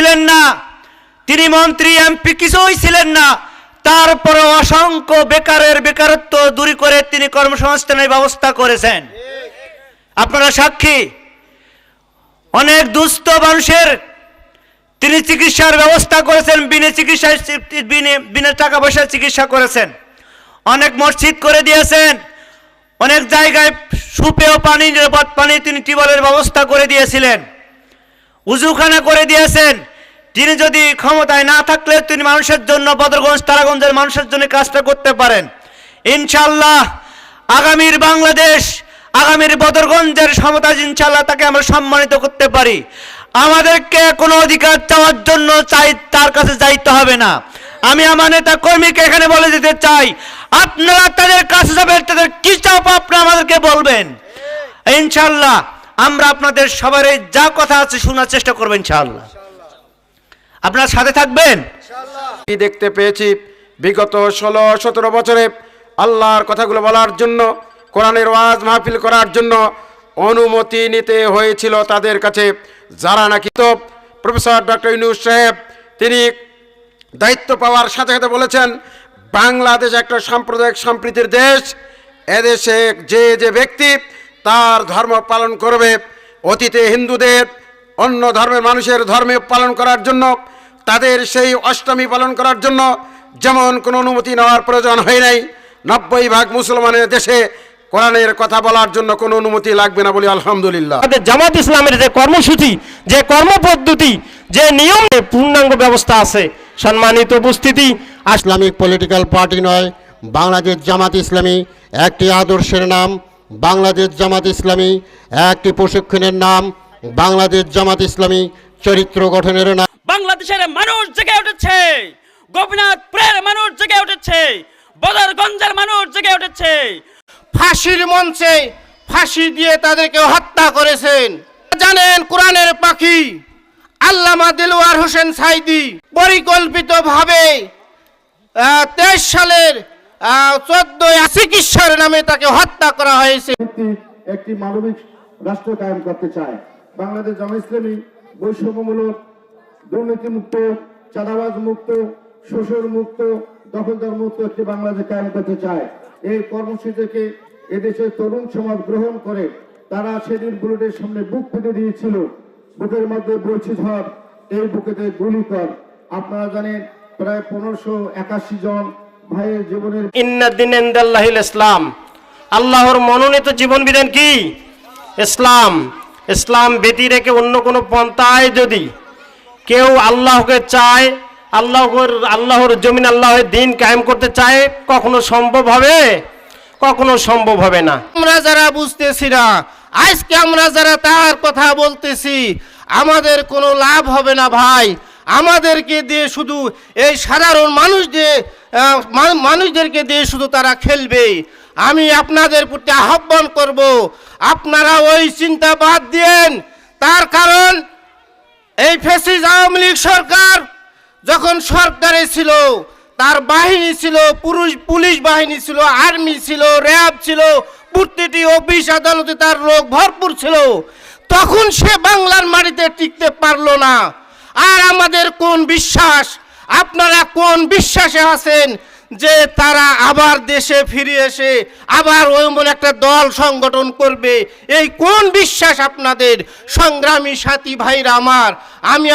ছিলেন না, তিনি মন্ত্রী, এমপি কিছুই ছিলেন না। তারপরে অসংখ্য বেকারের বেকারত্ব দূর করে তিনি কর্মসংস্থানের ব্যবস্থা করেছেন। আপনারা সাক্ষী, অনেক দুস্থ মানুষের তিনি চিকিৎসার ব্যবস্থা করেছেন, বিনা চিকিৎসায় বিনে- টাকা পয়সার চিকিৎসা করেছেন। অনেক মসজিদ করে দিয়েছেন, অনেক জায়গায় সুপেয় পানি, নিরাপদ পানি তিনি টিউবওয়েলের ব্যবস্থা করে দিয়েছিলেন। উজুখানা করে দিয়েছেন তিনি যদি ক্ষমতায় না থাকলে তিনি মানুষের জন্য, বদরগঞ্জ, তারাগঞ্জের মানুষের জন্য কাজটা করতে পারেন। ইনশাল্লাহ আগামীর বাংলাদেশ, আগামীর বদরগঞ্জের সমতা ইনশাল্লাহ তাকে আমরা সম্মানিত করতে পারি। আমাদেরকে কোনো অধিকার চাওয়ার জন্য চাই, তার কাছে যাইতে হবে না। আমি আমার নেতা কর্মীকে এখানে বলে দিতে চাই, আপনারা তাদের কাছে যাবেন, তাদের কি চাপ আপনারা আমাদেরকে বলবেন। ইনশাল্লাহ আমরা আপনাদের সবার এই যা কথা আছে শোনার চেষ্টা করবেন ইনশাল্লাহ আপনারা সাথে থাকবেন? দেখতে পেয়েছি বিগত ষোলো, সতেরো বছরে আল্লাহর কথাগুলো বলার জন্য, কোরআনের ওয়াজ মাহফিল করার জন্য অনুমতি নিতে হয়েছিল তাদের কাছে। যারা নাকি তো প্রফেসর ডক্টর ইউনুস সাহেব, তিনি দায়িত্ব পাওয়ার সাথে সাথে বলেছেন, বাংলাদেশ একটা সাম্প্রদায়িক সম্প্রীতির দেশ, এদেশে যে যে ব্যক্তি তার ধর্ম পালন করবে, অতীতে হিন্দুদের অন্য ধর্মের মানুষের ধর্মে পালন করার জন্য তাদের সেই অষ্টমী পালন করার জন্য যেমন কোনো অনুমতি নেওয়ার প্রয়োজন হয় নাই নব্বই ভাগ মুসলমানের দেশে কোরআনের কথা বলার জন্য কোনো অনুমতি লাগবে না বলি আলহামদুলিল্লাহ। জামাত ইসলামের যে কর্মসূচি যে কর্মপদ্ধতি যে নিয়ম পূর্ণাঙ্গ ব্যবস্থা আছে সম্মানিত উপস্থিতি ইসলামিক পলিটিক্যাল পার্টি নয় বাংলাদেশ জামাত ইসলামী একটি আদর্শের নাম বাংলাদেশ জামাত ইসলামী একটি প্রশিক্ষণের নাম বাংলাদেশ জামাত ইসলামী চরিত্র গঠনের নাম বাংলাদেশের মানুষ জেগে উঠেছে। গোপীনাথপুরের মানুষ জেগে উঠেছে। বদরগঞ্জের মানুষ জেগে উঠেছে। ফাঁসির মঞ্চে ফাঁসি দিয়ে তাদেরকে হত্যা করেছেন। জানেন কোরআনের পাখি আল্লামা দিলওয়ার হোসেন সাইদি পরিকল্পিতভাবে তেইশ সালের চোদ্দই চিকিৎসার নামে তাকে হত্যা করা হয়েছে। একটি মানবিক রাষ্ট্র কায়েম করতে চায়। বাংলাদেশ জামা ইসলামী বৈষম্যমূলক, দুর্নীতিমুক্ত চাঁদাবাজ মুক্ত শোষণ মুক্ত দখলদার মুক্ত একটি বাংলাদেশ কায়েম করতে চায়। এই কর্মসূচিকে এদেশের তরুণ সমাজ গ্রহণ করে, তারা সেদিন বুলেটের সামনে বুক পেতে দিয়েছিল। বুকের মধ্যে বলছি ঝড় এই বুকেতে গুলি কর। আপনারা জানেন, প্রায় পনেরোশো একাশি জন ভাইয়ের জীবনের ইসলাম। আল্লাহর মনোনীত জীবন বিধান কি? ইসলাম। ইসলাম ব্যতি রেখে অন্য কোনো পন্থায় যদি কেউ আল্লাহকে চায়, আল্লাহর আল্লাহর জমিন, আল্লাহের দিন কায়েম করতে চায়, কখনো সম্ভব হবে? কখনো সম্ভব হবে না। আমরা যারা বুঝতেছি না, আজকে আমরা যারা তার কথা বলতেছি, আমাদের কোনো লাভ হবে না ভাই। আমাদেরকে দিয়ে শুধু এই সাধারণ মানুষ দিয়ে মানুষদেরকে দিয়ে শুধু তারা খেলবে। আমি আপনাদের প্রতি আহ্বান করব। আপনারা ওই চিন্তা বাদ দিয়েন। তার কারণ এই ফেসিস আওয়ামী লীগ সরকার যখন সরকারে ছিল, তার বাহিনী ছিল, পুরুষ, পুলিশ বাহিনী ছিল, আর্মি ছিল, র্যাব ছিল, প্রতিটি অফিস আদালতে তার লোক ভরপুর ছিল। তখন সে বাংলার মাটিতে টিকতে পারল না। আর আমাদের কোন বিশ্বাস? আপনারা কোন বিশ্বাসে আছেন? যে তারা আবার দেশে ফিরে এসে আবার ওইমন একটা দল সংগঠন করবে। এই কোন বিশ্বাস আপনাদের? সংগ্রামী সাথী ভাইরা আমার, আমি